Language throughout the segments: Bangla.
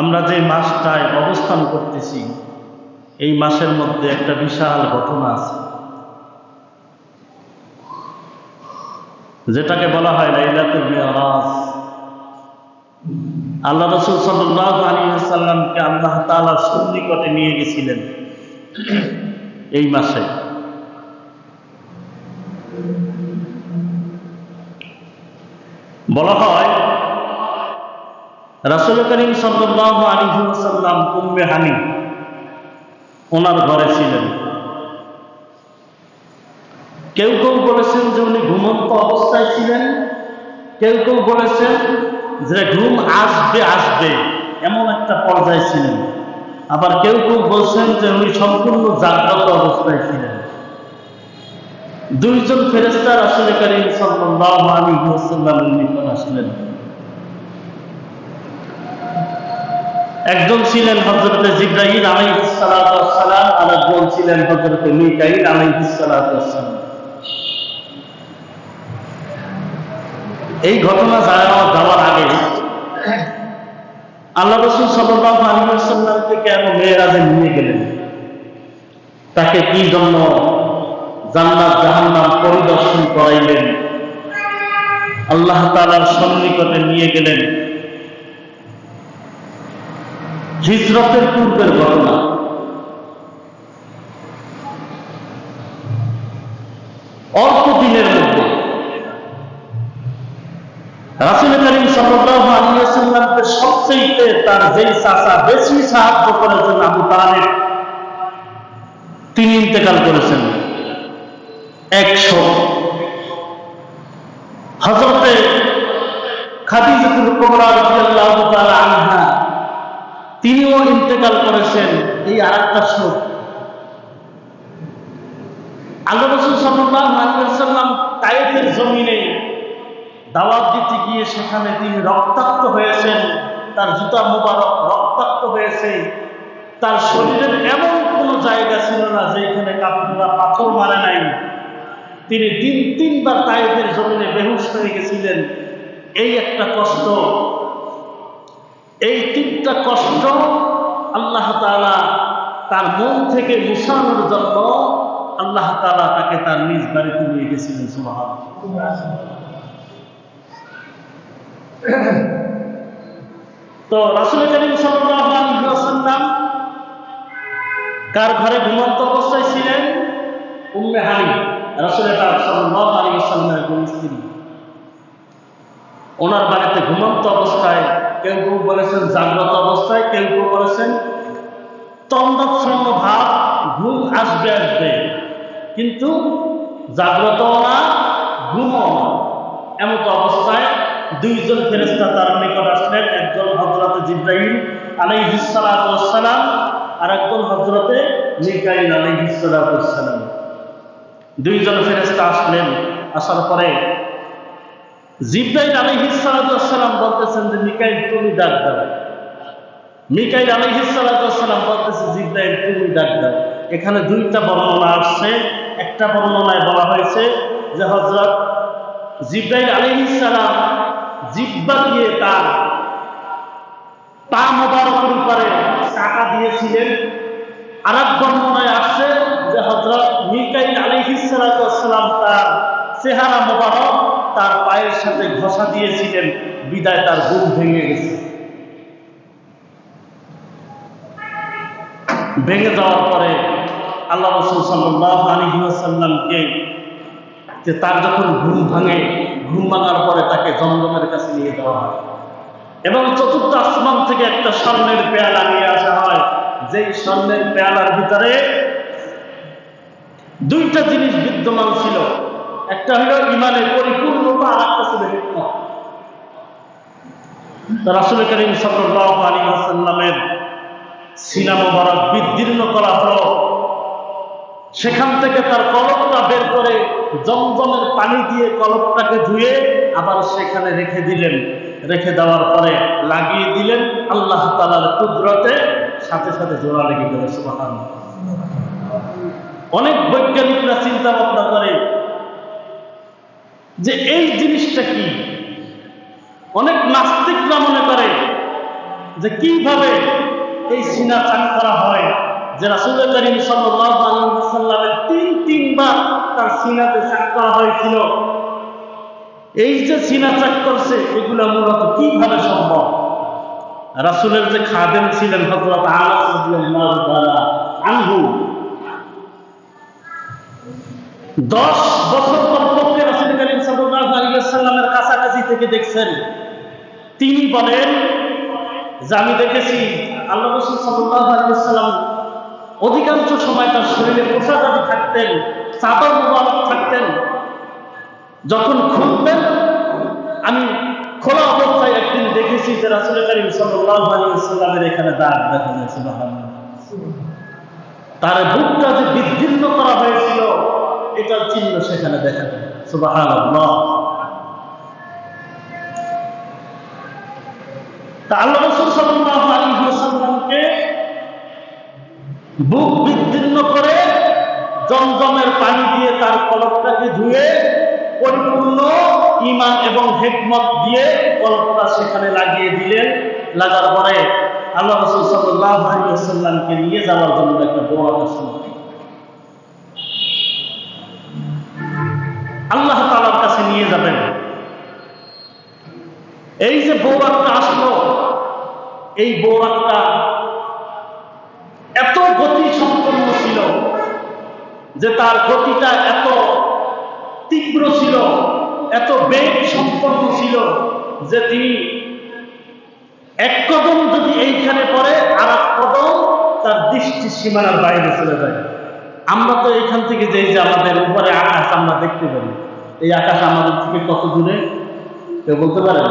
আমরা যে মাসটায় অবস্থান করতেছি, এই মাসের মধ্যে একটা বিশাল ঘটনা আছে। যেটাকে বলা হয় লাইলাতুল মিরাজ। আল্লাহ রসুল সাল্লাল্লাহু আলাইহি সাল্লামকে আল্লাহ তাআলা সন্নিকটে নিয়ে গেছিলেন এই মাসে। বলা হয় রাসুল করিম সাল্লাল্লাহু আলাইহি ওয়াসাল্লাম উম্মে হানি ওনার ঘরে ছিলেন। কেউ কেউ বলেছেন যে উনি ঘুমন্ত অবস্থায় ছিলেন, কেউ কেউ বলেছেন যে ঘুম আসবে আসবে, এমন একটা পর্যায়ে ছিলেন। আবার কেউ কেউ বলছেন যে উনি সম্পূর্ণ জাগ্রত অবস্থায় ছিলেন। দুইজন ফেরেস্তা রাসুল করিম সাল্লাল্লাহু আলাইহি ওয়াসাল্লামের নিকট আসলেন। একজন ছিলেন হজরত জিব্রাহিম আলাইহিস সালাম আর একজন ছিলেন হজরত মিকাইল আলাইহিস সালাম। এই ঘটনা যাওয়া যাওয়ার আগে আল্লাহ রসুল সাল্লাল্লাহু আলাইহি ওয়াসাল্লামকে কেন মেয়েরাজে নিয়ে গেলেন? তাকে কি জন্য জান্নাত জাহান্নাম পরিদর্শন করাইলেন? আল্লাহ তাআলার সন্নিকটে নিয়ে গেলেন। হিজরতের পূর্বের ঘটনা। অল্প দিনের মধ্যে। রাসুল করিম ওয়াসাল্লামকে সবচেয়ে তার যেই চাচা বেশি সাহায্য করেছেন আবু তালেব তিনি ইন্তেকাল করেছেন। একশো। হজরতে খাদিজাতুল কুবরা রাদিয়াল্লাহু তাআলা আনহা তিনিও ইন্তেকাল করেছেন এই আরেকটা শোক আল্লাহ রসুল সাল্লাল্লাহু আলাইহি ওয়াসাল্লাম জমিনে দাওয়াত দিতে গিয়ে সেখানে তিনি রক্তাক্ত হয়েছেন, তার জুতা মোবারক রক্তাক্ত হয়েছে, তার শরীরের এমন কোনো জায়গা ছিল না যেখানে কাপড়রা পাথর মারে নাই। তিনি তিন তিনবার তায়েফের জমিনে বেহুশ হয়ে গেছিলেন। এই একটা কষ্ট এই তিনটা কষ্ট আল্লাহ তাআলা তার মন থেকে মুসানোর জন্য আল্লাহ তাআলা তাকে তার নিজ বাড়িতে নিয়ে গেছিলেন সুবহান তো রাসুল করিম ওয়াসাল্লাম কার ঘরে ঘুমন্ত অবস্থায় ছিলেন? উম্মে হানি রাসুল ওয়াসাল্লামের একজন স্ত্রী। ওনার বাড়িতে ঘুমন্ত অবস্থায় কেউ বলেছেন, জাগ্রত অবস্থায় কেউ বলেছেন তন্দ্রাচ্ছন্ন ভাব ঘুম আসবে আসবে। কিন্তু জাগ্রত না এমত অবস্থায় দুইজন ফেরেস্তা তার নিকট আসলেন, একজন হজরতে জিব্রাহিম আলাইহিসালাম আর একজন হজরতে মিকাইল দুইজন ফেরেস্তা আসলেন, আসার পরে জিব্রাইল আলাইহিসালাম বলতেছেন যে মিকাইল, তুমি ডাক দাও। মিকাইল আলাইহিসালাম বলতেছে, জিব্রাইল, তুমি ডাক দাও। এখানে দুইটা বর্ণনা আসছে। একটা বর্ণনায় বলা হয়েছে যে হজরত জিব্রাইল আলাইহিসালাম জিব্বা দিয়ে তার পা মোবারকের উপরে টাকা দিয়েছিলেন। আর এক বর্ণনায় আসছে যে হজরত মিকাইল আলাইহিসালাম তার চেহারা মোবারক তার পায়ের সাথে ঘষা দিয়েছিলেন, বিদায় তার ঘুম ভেঙে গেছে। ভেঙে যাওয়ার পরে আল্লাহ রসুল সাল্লাহ আলহিহাসাল্লামকে যে তার যখন ঘুম ভাঙে, ঘুম ভাঙার পরে তাকে জমজমের কাছে নিয়ে যাওয়া হয়। এবং চতুর্থ আসমান থেকে একটা স্বর্ণের পেয়ালা নিয়ে আসা হয়। যেই স্বর্ণের পেয়ালার ভিতরে দুইটা জিনিস বিদ্যমান ছিল একটা হলো ইমানের পরিপূর্ণতা আর একটা ছিল রাসুল করিম সাল্লাহ আলী আসাল্লামের সিনা মোবারক বিদীর্ণ করা হলো। সেখান থেকে তার কলপটা বের করে জমজমের পানি দিয়ে কলপটাকে ধুয়ে আবার সেখানে রেখে দিলেন। রেখে দেওয়ার পরে লাগিয়ে দিলেন আল্লাহ তালার কুদরতে, সাথে সাথে জোড়া লেগে গেল সুবাহান অনেক বৈজ্ঞানিকরা চিন্তা ভাবনা করে যে এই জিনিসটা কি? অনেক নাস্তিকরা মনে করে যে কীভাবে এই সিনা চাক করা হয় যে রাসুল করিম সাল্লামের তিন তিনবার তার সিনাতে চাক করা হয়েছিল। এই যে সিনা চাক করছে, এগুলো মূলত কীভাবে সম্ভব? রাসুলের যে খাদেম ছিলেন হজরত আনহু, দশ বছর সাল্লামের কাছাকাছি থেকে দেখছেন। তিনি বলেন, যে আমি দেখেছি, আল্লাহ রসুল সাল্লাম অধিকাংশ সময় তার শরীরে পোশাকাদি থাকতেন, চাদর মোবারক থাকতেন। যখন খুলতেন আমি খোলা অবস্থায় একদিন দেখেছি যে রাসুল করিম সাল্লামের এখানে দাগ দেখা যাচ্ছে তার বুকটা যে বিচ্ছিন্ন করা হয়েছিল, এটার চিহ্ন সেখানে দেখা যায় সুবাহ তা আল্লাহ বুক বিদীর্ণ করে জমজমের পানি দিয়ে তার কলকটাকে ধুয়ে পরিপূর্ণ ইমান এবং হেকমত দিয়ে কলকটা সেখানে লাগিয়ে দিলেন। লাগার পরে আল্লাহ রসুল সাল্লাহ আলী সাল্লামকে নিয়ে যাওয়ার জন্য একটা দৌড়ানোর সময় আল্লাহ তালার কাছে নিয়ে যাবেন। এই যে বৌরাকটা আসলো, এই বৌরাকটা এত গতি সম্পন্ন ছিল যে তার গতিটা এত তীব্র ছিল, এত বেগ সম্পন্ন ছিল যে তিনি এক কদম যদি এইখানে পড়ে আর এক কদম তার দৃষ্টি সীমানার বাইরে চলে যায়। আমরা তো এখান থেকে যে যে আমাদের উপরে আকাশ আমরা দেখতে পারি। এই আকাশ আমাদের থেকে কত দূরে? কেউ বলতে পারেন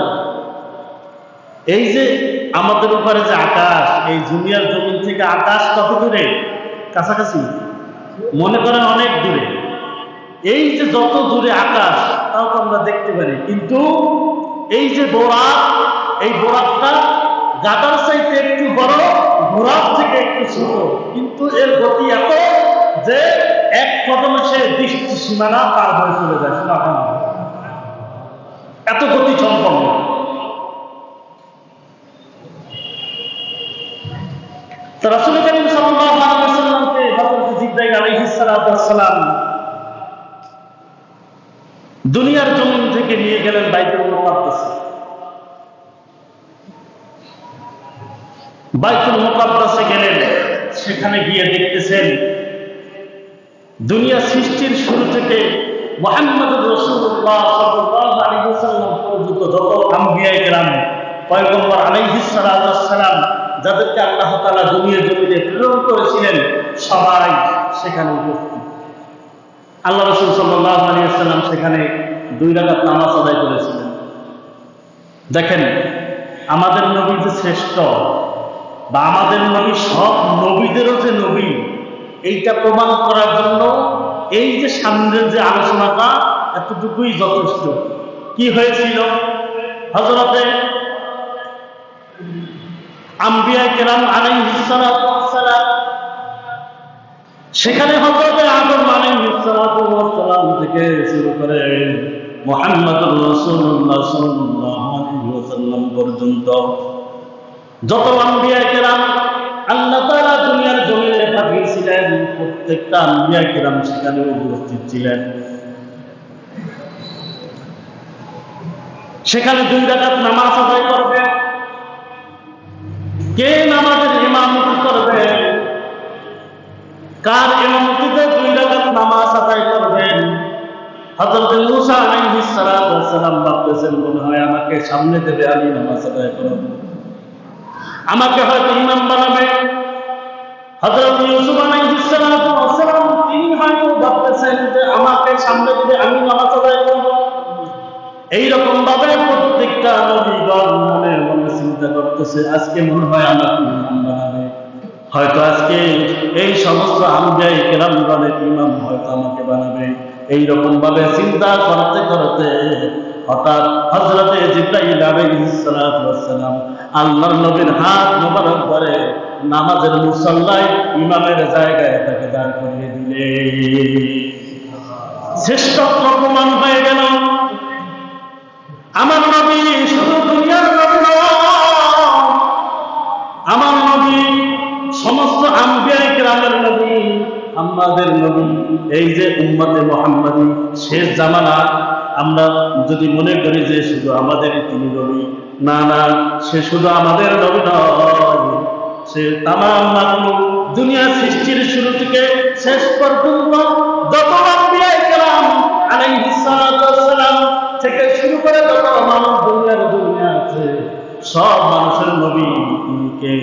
এই যে আমাদের উপরে যে আকাশ, এই জুনিয়র জমিন থেকে আকাশ কত দূরে? কাছাকাছি? মনে করেন অনেক দূরে। এই যে যত দূরে আকাশ, তাও তো আমরা দেখতে পারি। কিন্তু এই যে বোরাক এই বোরাকটা গাদার চাইতে একটু বড় ঘোড়ার থেকে একটু ছোট। কিন্তু এর গতি এত যে এক কদমে সে দৃষ্টি সীমানা পার হয়ে চলে যায় এত গতি সম্পন্ন। সালাম দুনিয়ার জমিন থেকে নিয়ে গেলেন বাইতুল মুকাদ্দাস। বাইতুল মুকাদ্দাসে গেলেন, সেখানে গিয়ে দেখতেছেন দুনিয়া সৃষ্টির শুরু থেকে মোহাম্মদ রসুল্লাহ যাদেরকে আল্লাহ তালা দুনিয়া জমিনে প্রেরণ করেছিলেন, সবাই সেখানে উপস্থিত। আল্লাহ রসুল সাল্লাহ আলিয়াল্লাম সেখানে দুই রাগাত নামাজ আদায় করেছিলেন। দেখেন, আমাদের নবী যে শ্রেষ্ঠ বা আমাদের নবী সব নবীদেরও যে নবী, এইটা প্রমাণ করার জন্য এই যে সামনের যে আলোচনাটা এতটুকুই যথেষ্ট। কি হয়েছিল? হজরতে আম্বিয়া কেরাম আলাইহিসসালাম সেখানে হজরতে আদম আলাইহিসসালাম থেকে শুরু করে রাসূলুল্লাহ সাল্লাল্লাহু আলাইহি ওয়াসাল্লাম পর্যন্ত যত আম্বিয়া কেরাম, আল্লাহ তাআলা দুনিয়ার জমিনে পাঠিয়েছিলেন, প্রত্যেকটা আম্বিয়া কেরাম সেখানে উপস্থিত ছিলেন। সেখানে দুই রাকাত নামাজ আদায় করবে। কে কার ইমামতিতে দুই রাকাত নামাজ আদায় করবেন। হযরত মুসা আলাইহিস সালাম ভাবতেছেন, মনে হয় আমাকে সামনে দেবে, আমি নামাজ আদায় করব। আমাকে হয়তো ইমাম বানাবে হযরত ইউসুফ আলাইহিস সালাম, তিনি হয়তো ভাবতেছেন যে আমাকে সামনে দেবে, আমি নামাজ আদায় করব। এইরকম ভাবে প্রত্যেকটা নবীগণ মনে মনে চিন্তা করতেছে, আজকে মনে হয় আমাকে ইমাম বানাবে হয়তো আজকে এই সমস্ত কেরামগণের ইমাম হয়তো আমাকে বানাবে। এইরকম ভাবে চিন্তা করতে করতে হঠাৎ হজরতে আল্লাহর নবীর হাত মোবারক করে নামাজের মুসল্লায় ইমামের জায়গায় তাকে দাঁড় করিয়ে দিলে। শ্রেষ্ঠত্ব প্রমাণ হয়ে গেল। আমার নবী শুধু আমাদের নবী, এই যে উম্মতে মোহাম্মদী, শেষ জামানা, আমরা যদি মনে করি যে শুধু আমাদের তিনি নবী, না না, সে শুধু আমাদের নবী নয়। সে তাম দুনিয়া সৃষ্টির শুরু থেকে শেষ পর্যন্ত যত থেকে শুরু করে যত মানুষ দুনিয়ার দুনিয়া আছে, সব মানুষের নবী কে?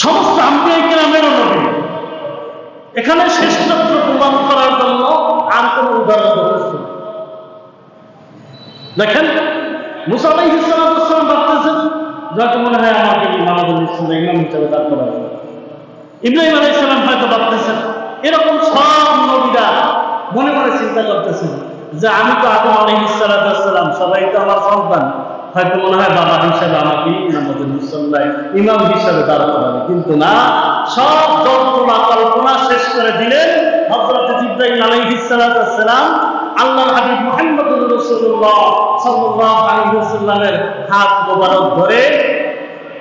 সমস্ত আম্বিয়া কেরামেরও নবী। এখানে শ্রেষ্ঠত্ব প্রমাণ করার জন্য আর কোন উদাহরণ যথেষ্ট দেখেন যাকে মনে হয় আমাকে ইসলাম ইমাম হিসেবে করা ইব্রাহিম আলাইহিস সালাম হয়তো এরকম সব নবীরা মনে মনে চিন্তা করতেছেন যে আমি তো আদম আলাইহিস সালাতু সবাই তো আমার সন্তান। হয়তো মনে হয় বাবা হিসেবে আমাকে ইমাম হিসেবে কিন্তু না সব কল্পনা কল্পনা শেষ করে দিলেন সালাতু ওয়াস সালাম। আল্লাহর হাবিব মুহাম্মদুর রাসূলুল্লাহ সাল্লাল্লাহু আলাইহি ওয়াসাল্লামের হাত মোবারক ধরে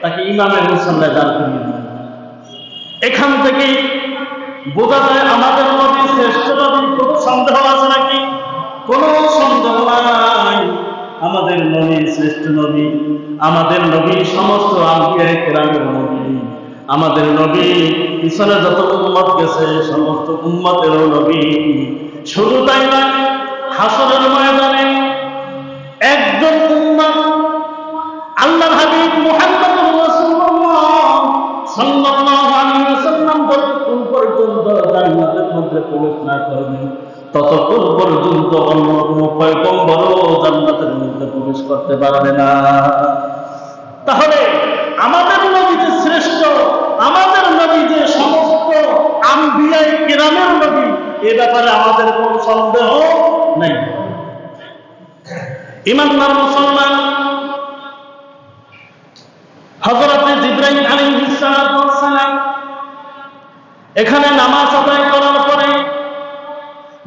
তাকে ইমামের মুসল্লায় দাঁড় করিয়ে দিলেন। এখান থেকেই বোঝা যায় আমাদের নবী শ্রেষ্ঠ নবী কোনো সন্দেহ আছে নাকি? কোনো সন্দেহ নাই। আমাদের নবী শ্রেষ্ঠ নবী, আমাদের নবী সমস্ত আম্বিয়া কেরামের নবী আমাদের নবী পিছনে যত উম্মত গেছে, সমস্ত উম্মতেরও নবী। শুধু তাই না, হাসরের ময়দানে একজন উম্মত আল্লাহ হাবিব মধ্যে প্রবেশ না পর্যন্ত কোনো মধ্যে প্রবেশ করতে পারবে না। তাহলে আমাদের নবী যে শ্রেষ্ঠ আমাদের নবী যে সমস্ত আম্বিয়াই নবী। এ ব্যাপারে আমাদের কোনো সন্দেহ নেই। মুসলমান? জিব্রাহিম আলাইহিস সালাতু ওয়াস সালাম এখানে নামাজ আদায় করার পরে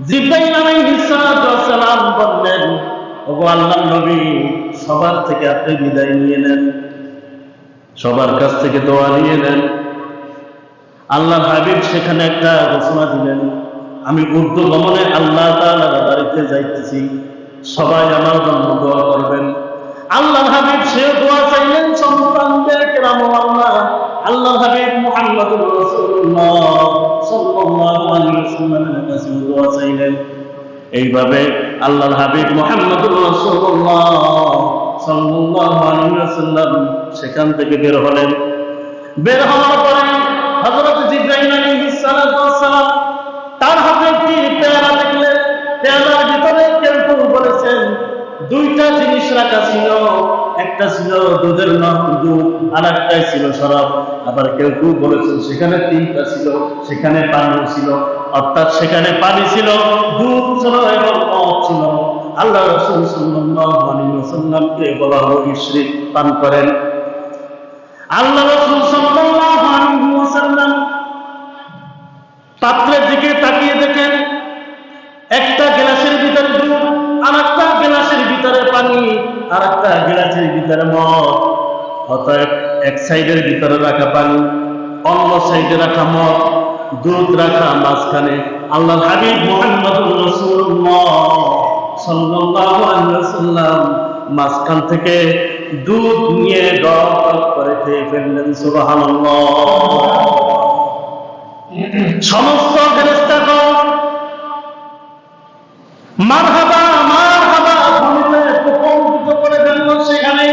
জিব্রাহিম সালাতু ওয়াস বললেন, ওগো আল্লাহর নবী, সবার থেকে আপনি বিদায় নিয়ে নেন। সবার কাছ থেকে দোয়া নিয়ে নেন। আল্লাহ হাবিব সেখানে একটা ঘোষণা দিলেন, আমি উর্দু গমনে আল্লাহ বাড়িতে যাইতেছি। সবাই আমার জন্য দোয়া করবেন। আল্লাহ হাবিব সে দোয়া চাইলেন সন্তানদের কেরাম আল্লাহ আল্লাহ হাবিব কাছে দোয়া চাইলেন। এইভাবে আল্লাহর হাবিব ওয়াসাল্লাম সেখান থেকে বের হলেন। বের হওয়ার পরে হযরত আলাইহিস সালাম তার হাতে একটি পেয়ালা দেখলেন পেয়ালার ভিতরে কেউ বলেছেন, দুইটা জিনিস রাখা ছিল। একটা ছিল দুধের আর একটাই ছিল আবার কেউ কেউ বলেছেন, সেখানে তিনটা ছিল, সেখানে পানি ছিল। অর্থাৎ সেখানে পানি ছিল, দুধ ছিল এবং মদ ছিল। আল্লাহ রসুল সাল্লাল্লাহু আলাইহি ওয়াসাল্লামকে বলা হলো, ইশরিক পান করেন। আল্লাহ রসুল পাত্রের দিকে তাকিয়ে দেখেন, একটা গ্লাসের ভিতরে দুধ, আর একটা গ্লাসের ভিতরে পানি, আর একটা গ্লাসের ভিতরে মদ। অতএব এক সাইডের ভিতরে রাখা পানি, অন্য সাইডে রাখা মদ, দুধ রাখা মাঝখানে আল্লাহ হাবিব সাল্লাল্লাহু আলাইহি মাঝখান থেকে দুধ নিয়ে গপ করে খেয়ে ফেললেন, সুবহানাল্লাহ। সমস্ত ফেরেশতাগণ মারহাবা মারহাবা বলে প্রকম্পিত করে ফেলল সেখানে।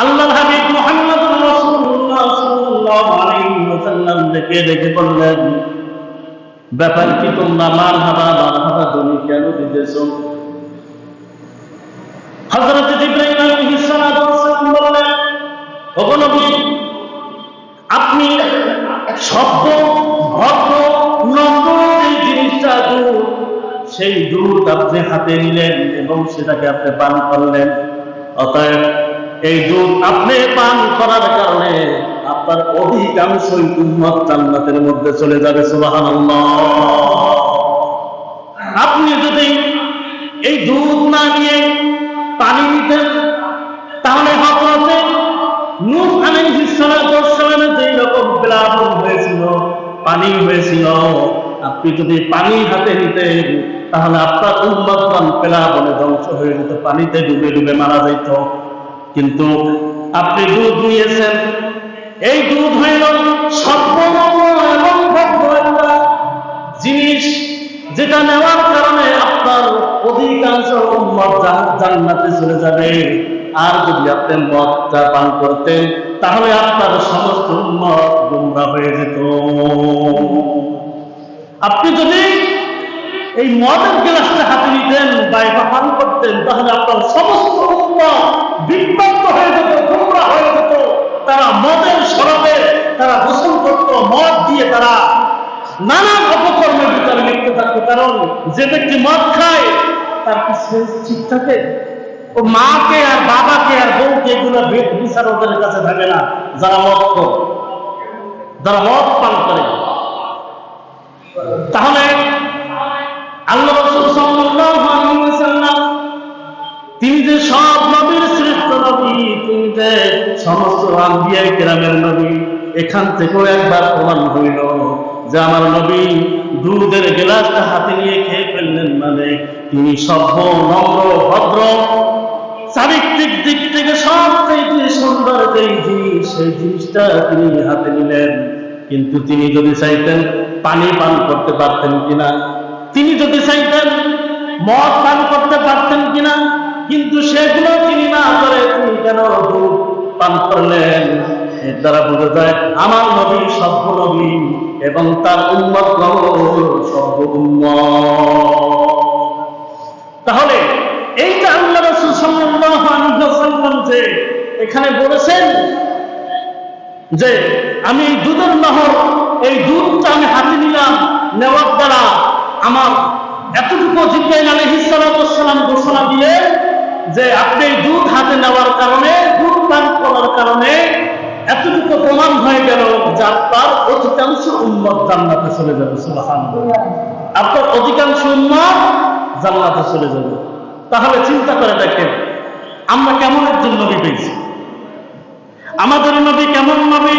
আল্লাহ হাবিব বললেন ব্যাপার কি তোমরা মারহাবা মারহাবা ধ্বনি কেন দিতেছো? হযরত জিবরাইল আলাইহিস সালাতু ওয়াস সালাম বললেন, ওগো আপনি শব্দ ভক্ত নম্র জিনিসটা সেই দুধ আপনি হাতে নিলেন এবং সেটাকে আপনি পান করলেন। অতএব এই দুধ আপনি পান করার কারণে আপনার অধিকাংশই উন্মত জান্নাতের মধ্যে চলে যাবে সুবাহান আপনি যদি এই দুধ না নিয়ে পানি নিতেন, তাহলে হত আছে নূর আলাইহিস হিসাবে ওয়াস যেই রকম প্লাবন পানি হয়েছিল। আপনি যদি পানি হাতে নিতেন, তাহলে আপনার উন্মতগণ পেলাবনে ধ্বংস হয়ে যেত, পানিতে ডুবে ডুবে মারা যেত কিন্তু আপনি দুধ নিয়েছেন। এই দুধ হইল সর্বনম্র এবং একটা জিনিস যেটা নেওয়ার কারণে আপনার অধিকাংশ উম্মত জান- জান্নাতে চলে যাবে। আর যদি আপনি মদটা পান করতেন তাহলে আপনার সমস্ত গুমরা হয়ে যেত। আপনি যদি এই মদের গ্লাসটা হাতে নিতেন বা এটা পান করতেন, তাহলে আপনার সমস্ত উম্মত বিভ্রান্ত হয়ে যেত, গুমরা হয়ে যেত। তারা মদের সরবে তারা গোসল করত, মদ দিয়ে তারা নানান অপকর্মের ভিতরে লিপ্ত থাকতো। কারণ যে ব্যক্তি মদ খায়, তার কি ঠিক থাকে? ও মাকে আর বাবাকে আর বউকে এগুলো ভেদ বিচার ওদের কাছে থাকে না। যারা মত যারা মদ পান করে। তাহলে আল্লাহ রাসূল সাল্লাল্লাহু তিনি যে সব নবীর শ্রেষ্ঠ নবী তিনি যে সমস্ত আম্বিয়া কেরামের নবী, এখান থেকেও একবার প্রমাণ হইল যে আমার নবী দুধের গ্লাসটা হাতে নিয়ে খেয়ে ফেললেন মানে তিনি সভ্য, নম্র, ভদ্র চারিত্রিক দিক থেকে সব থেকে সুন্দর যেই জিনিস, সেই জিনিসটা তিনি হাতে নিলেন। কিন্তু তিনি যদি চাইতেন পানি পান করতে পারতেন কিনা, তিনি যদি চাইতেন মদ পান করতে পারতেন কিনা, কিন্তু সেগুলো তিনি না করে তিনি কেন দুধ পান করলেন? এর দ্বারা বোঝা যায়, আমার নবী সভ্য নবী এবং তার উন্মত সভ্য উন্মত তাহলে যে এখানে বলেছেন যে, আমি দুধের নহর, এই দুধটা আমি হাতে নিলাম, নেওয়ার দ্বারা আমার এতটুকু জিব্রাইল আলাইহিস সালাম ঘোষণা দিয়ে যে আপনি দুধ হাতে নেওয়ার কারণে, দুধ পান করার কারণে এতটুকু প্রমাণ হয়ে গেল যার তার অধিকাংশ উন্মত জান্নাতে চলে যাবে, সুবহানাল্লাহ। আপনার অধিকাংশ উন্মত জান্নাতে চলে যাবে। তাহলে চিন্তা করে দেখেন আমরা কেমন একজন নবী পেয়েছি? আমাদের নবী কেমন নবী?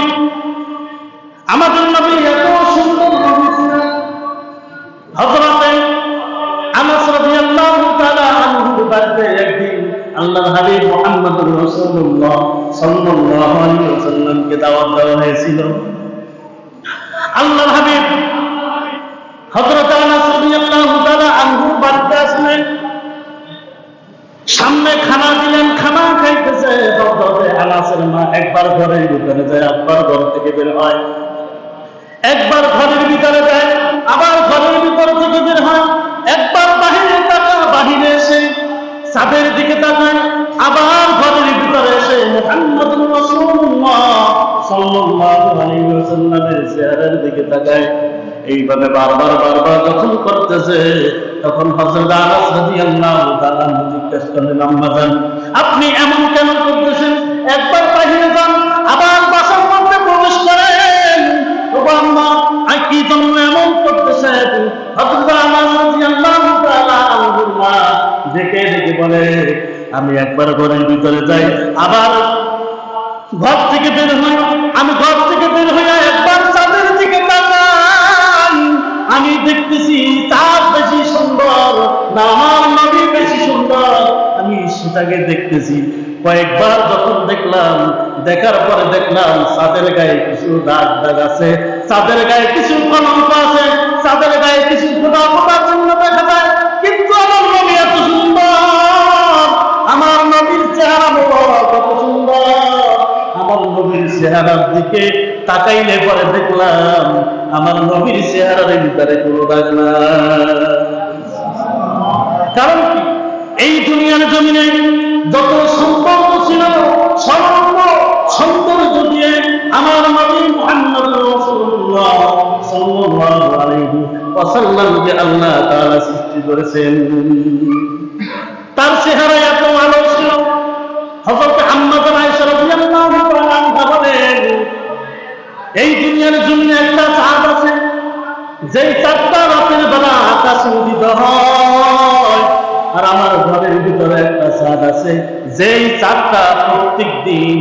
আমাদের নবী এত সুন্দর নবী ছিলেন হযরতে আনাস রাদিয়াল্লাহু তাআলা আনহুর বাড়িতে একদিন আল্লাহর হাবিব মুহাম্মদুর রাসূলুল্লাহ সাল্লাল্লাহু আলাইহি ওয়াসাল্লামকে দাওয়াত দেওয়া হয়েছিল। আল্লাহর হাবিব হযরত আনাস রাদিয়াল্লাহু তাআলা বাড়িতে আসলেন। সামনে খানা দিলেন, খানা খাইতেছে। আনাসের মা একবার ঘরের ভিতরে যায়, একবার ঘর থেকে বের হয়। একবার ঘরের ভিতরে যায়, আবার ঘরের ভিতর থেকে বের হয়। একবার বাহিরে তাকা বাহিরে এসে চাঁদের দিকে তাকায়। আবার ঘরের ভিতরে এসে মুহাম্মদুর রাসূলুল্লাহ সাল্লাল্লাহু আলাইহি ওয়াসাল্লামের চেহারার দিকে তাকায়। এইভাবে বারবার বারবার যখন করতেছে, তখন হযরত আনাস রাদিয়াল্লাহু তাআলা আপনি এমন কেন করতেছেন? একবার বাহিরে যান, আবার বাসার মধ্যে প্রবেশ করেন। কি জন্য এমন করতেছেন? দেখে দেখে বলে, আমি একবার ঘরের ভিতরে যাই, আবার ঘর থেকে বের হই। আমি ঘর থেকে বের হইয়া একবার চাঁদের দিকে তাকাই। আমি দেখতেছি তার বেশি সুন্দর, না, আমার নবী বেশি সুন্দর। আমি সেটাকে দেখতেছি। কয়েকবার যখন দেখলাম, দেখার পরে দেখলাম চাঁদের গায়ে কিছু দাগ দাগ আছে। চাঁদের গায়ে কিছু কলঙ্ক আছে। চাঁদের গায়ে কিছু ফোটা ফোটা চিহ্ন দেখা যায়, কিন্তু আমার নবী এত সুন্দর। আমার নবীর চেহারা কত সুন্দর। আমার নবীর চেহারার দিকে তাকাইলে পরে দেখলাম আমার নবীর চেহারার ভিতরে কোনো দাগ কারণ এই দুনিয়ার জমিনে যত সম্পর্ক ছিল, সর্ব সৌন্দর্য দিয়ে আমার নবী মুহাম্মদ রাসূলুল্লাহ সাল্লাল্লাহু আল্লাহ তাআলা সৃষ্টি করেছেন। যেই চাঁদটা রাতের বেলা আকাশে উদিত হয়, আর আমার ঘরের ভিতরে একটা চাঁদ আছে, যেই চাঁদটা প্রত্যেক দিন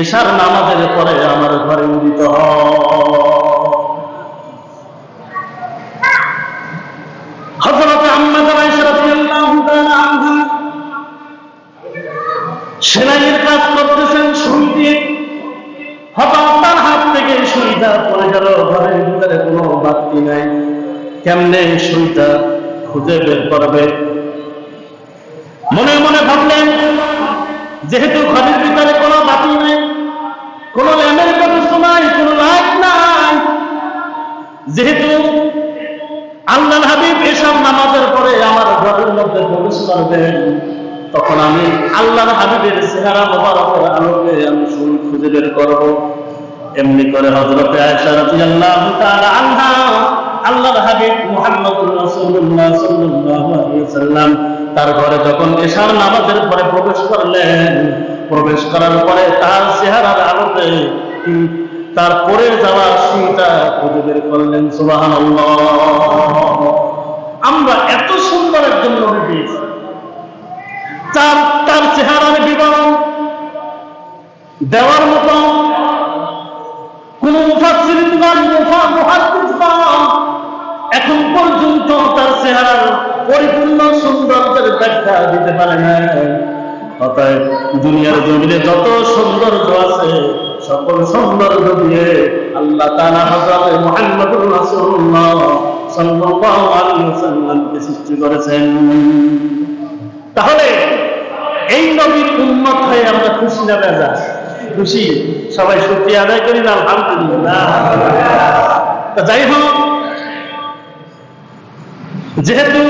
এশার নামাজের পরে আমার ঘরে উদিত সেলাইয়ের কাজ সুইটা পড়ে গেল ঘরের ভিতরে কোনো বাতি নাই। কেমনে সুইটা খুঁজে বের করবে? মনে মনে ভাবলেন, যেহেতু ঘরের ভিতরে কোনো বাতি নাই, কোনো ল্যাম্পের ব্যবস্থ নাই, কোনো লাইট নাই, যেহেতু আল্লাহ হাবিব এসব নামাজের পরে আমার ঘরের মধ্যে প্রবেশ করবেন তখন আমি আল্লাহর হাবিবের চেহারা মোবারকের আলোকে আমি সুই খুঁজে বের করব। এমনি করে হযরতে আয়েশা রাদিয়াল্লাহু তাআলা আল্লাহর হাবিব মুহাম্মদুর রাসূলুল্লাহ সাল্লাল্লাহু আলাইহি ওয়াসাল্লাম তার ঘরে যখন এশার নামাজের পরে প্রবেশ করলেন, প্রবেশ করার পরে তার চেহারার আলোতে তার পরে যাওয়া সুইটা খুঁজে বের করলেন, সুবহানাল্লাহ। আমরা এত সুন্দর একজন নবী পেয়েছি। তার তার চেহারার বিবরণ দেওয়ার দিতে পারে না। অতএব দুনিয়ার জমিনে যত সৌন্দর্য আছে, সকল সৌন্দর্য দিয়ে আল্লাহ তাআলা হযরত মুহাম্মদুর রাসূলুল্লাহ সাল্লাল্লাহু আলাইহি ওয়াসাল্লামকে সৃষ্টি করেছেন। তাহলে এই নবীর উন্মত হয়ে আমরা খুশি না বেজা? খুশি? সবাই সত্যি আদায় করি না, আলহামদুলিল্লাহ। যাই হোক, যেহেতু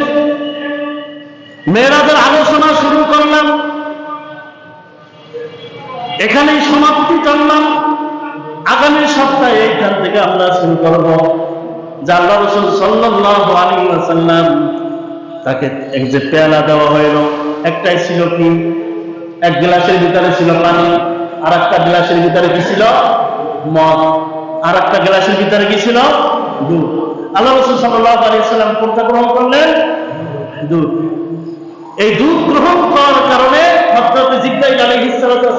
মেয়েরাদের শুরু করলাম। এখানেই সমাপ্তি করলাম। আগামী সপ্তাহে এইখান থেকে আমরা শুরু করব আল্লাহ তাকে এক যে পেয়ালা দেওয়া হইল, একটাই ছিল কি? এক গ্লাসের ভিতরে ছিল পানি আর একটা গ্লাসের ভিতরে কি ছিল? মদ। আর একটা গ্লাসের ভিতরে কি ছিল? দুধ। আল্লাহ রসুল গ্রহণ করলেন? দুধ। এই দুধ গ্রহণ করার কারণে হজরত জিব্রাইল আলাইহিস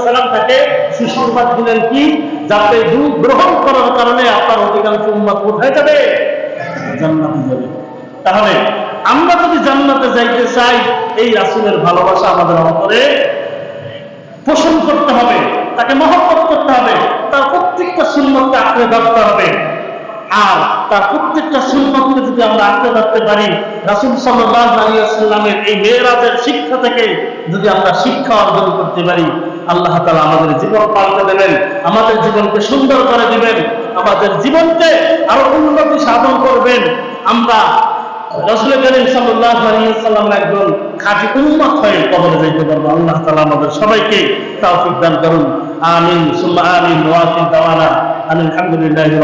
সালাম তাকে সুসংবাদ দিলেন কি? যাতে দুধ গ্রহণ করার কারণে আপনার অধিকাংশ উম্মত কোথায় যাবে? জান্নাতে যাবে। তাহলে আমরা যদি জান্নাতে যাইতে চাই, এই রাসূলের ভালোবাসা আমাদের অন্তরে পোষণ করতে হবে, তাকে মহব্বত করতে হবে, তার প্রত্যেকটা সুন্নতকে আঁকড়ে ধরতে হবে। আর তার প্রত্যেকটা সুন্নতকে যদি আমরা আঁকড়ে ধরতে পারি, রাসূল ওয়াসাল্লামের এই মেয়েরাজের শিক্ষা থেকে যদি আমরা শিক্ষা অর্জন করতে পারি, আল্লাহ তাআলা আমাদের জীবন পাল্টে দেবেন, আমাদের জীবনকে সুন্দর করে দিবেন, আমাদের জীবনকে আরও উন্নতি সাধন করবেন। আমরা রসুল করিম ওয়াসাল্লামের একজন খাঁটি উম্মত হয়ে কবরে যাইতে পারব। আল্লাহ তাআলা আমাদের সবাইকে দান করুন। আমিন। সুম্মা আমিন। ওয়া দাওয়ানা। আলহামদুলিল্লাহি